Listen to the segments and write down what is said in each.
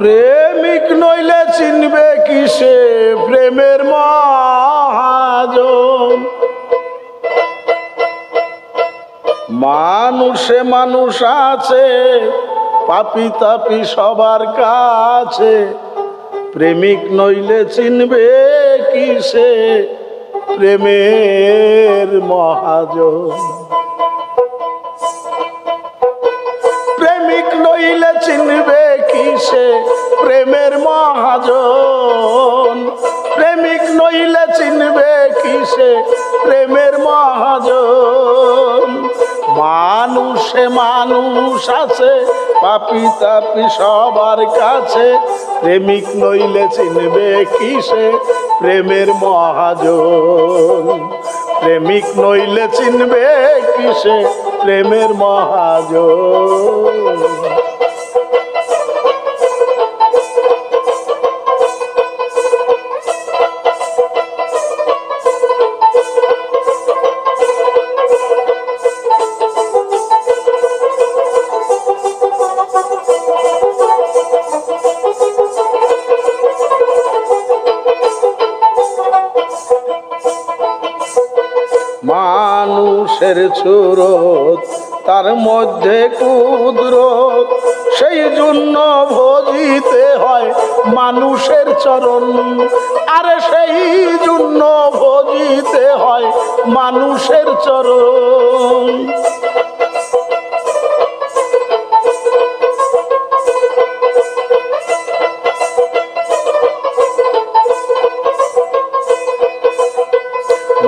প্রেমিক নইলে চিনবে কিসে প্রেমের মহাজন। মানুষে মানুষ আছে, পাপি তাপি সবার কাছে। প্রেমিক নইলে চিনবে কিসে প্রেমের মহাজন। কিসে প্রেমের মহাজন। প্রেমিক নইলে চিনবে কিসে প্রেমের মহাজন। মানুষে মানুষ আছে, পাপি তাপি সবার কাছে। প্রেমিক নইলে চিনবে কিসে প্রেমের মহাজন। প্রেমিক নইলে চিনবে কিসে প্রেমের মহাজন। মানুষের চুরত তার মধ্যে কুদরত। সেই জন্য ভজিতে হয় মানুষের চরণ, আর সেই জন্য ভজিতে হয় মানুষের চরণ।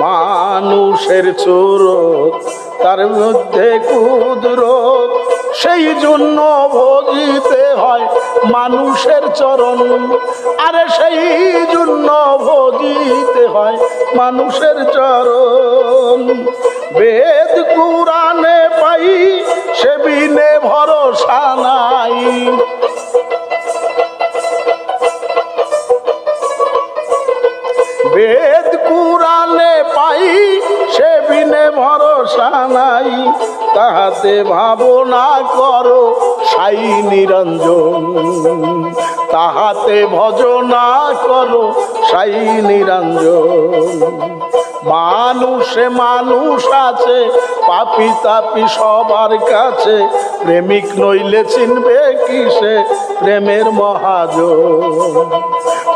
মানুষের চোরত, তার মধ্যে কুদরত। সেই জন্য ভজিতে হয় মানুষের চরণ। আরে সেই জন্য ভজিতে হয় মানুষের চরণ। বেদ কুরানে পাই সেবিনে ভরসা নাই। তাহাতে ভাবনা করো, সাই নিরঞ্জন। তাহাতে ভজনা করো, সাই নিরঞ্জন। মানুষে মানুষ আছে, পাপি তাপি সবার কাছে। প্রেমিক নইলে চিনবে কিসে প্রেমের মহাজন।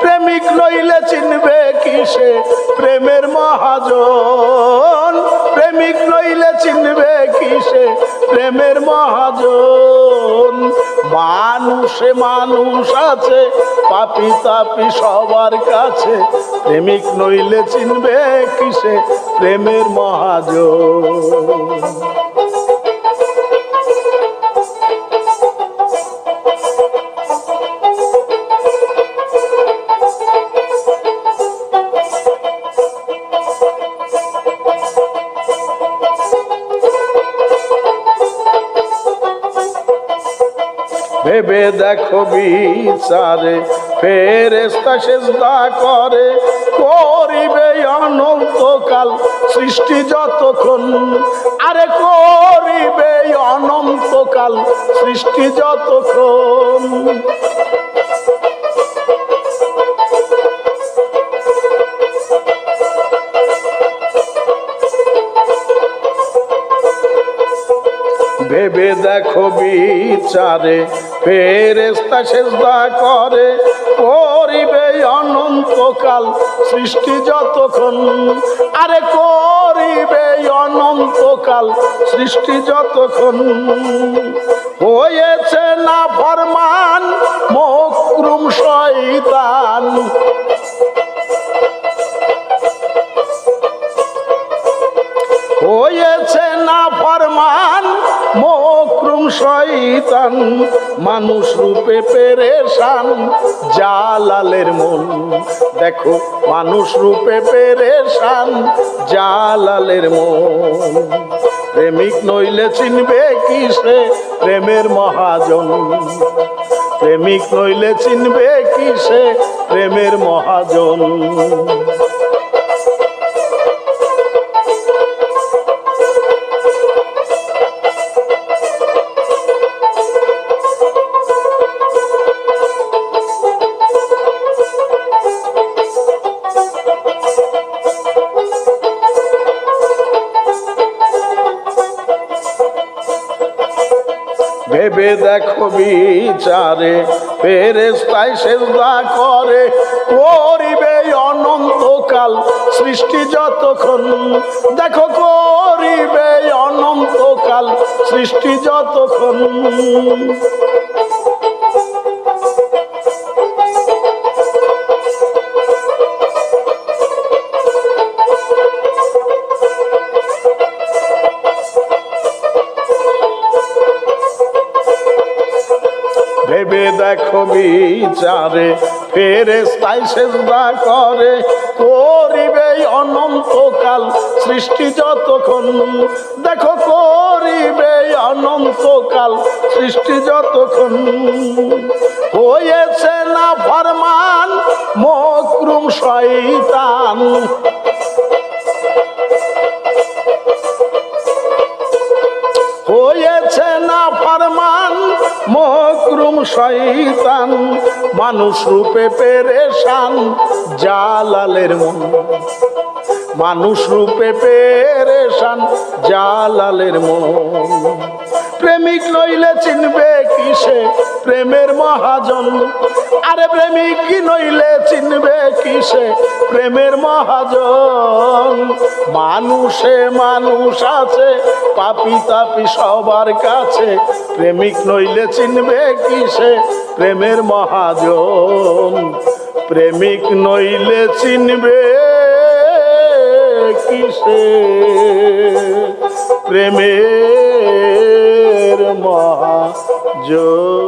প্রেমিক নইলে চিনবে কিসে প্রেমের মহাজন। প্রেমিক নইলে চিনবে কিসে প্রেমের মহাজন, মানুষে মানুষ আছে, পাপি তাপি সবার কাছে। প্রেমিক নইলে চিনবে কিসে প্রেমের মহাজন। ভেবে দেখো বিচারে ফেরেস্তা সেজদা করে। করিবে অনন্তকাল সৃষ্টি যতক্ষণ, আরে করিবে অনন্তকাল সৃষ্টি যতক্ষণ। ভেবে দেখো বিচারে ফেরেস্তা সেজদা করে, করিবে অনন্তকাল সৃষ্টি যতক্ষণ। আরে করিবে অনন্তকাল সৃষ্টি যতক্ষণ। হয়েছে না ফরমান, মকরুম শয়তান। হয়েছে না ফরমান শয়তান, মানুষ রূপে পেরেশান, জালালের মন দেখো, মানুষ রূপে পেরেশান, জালালের মন প্রেমিক নইলে চিনবে কিসে প্রেমের মহাজন। প্রেমিক নইলে চিনবে কিসে প্রেমের মহাজন। ভেবে দেখো বিচারে ফেরেস্তাই সেজদা করে। করিবে অনন্তকাল সৃষ্টি যতক্ষণ। দেখো, করিবে অনন্তকাল সৃষ্টি যতক্ষণ। দেখো বিচারে ফেরেস্তাই সেজদা করে। করিবে অনন্তকাল সৃষ্টি যতক্ষণ। দেখো, করিবে অনন্তকাল সৃষ্টি যতক্ষণ। হয়েছে না ফরমান, মকরুম শয়তান। শয়তান মানুষ রূপে পেরেশান জালালের মন। মানুষ রূপে পেরেশান জালালের মন। প্রেমিক নইলে চিনবে কিসে? প্রেমের মহাজন। আরে প্রেমিক নইলে চিনবে কিসে? প্রেমের মহাজন। মানুষে মানুষ আছে, পাপি তাপি সবার কাছে। প্রেমিক নইলে চিনবে কিসে? প্রেমের মহাজন। প্রেমিক নইলে চিনবে কিসে? প্রেমের মহাজন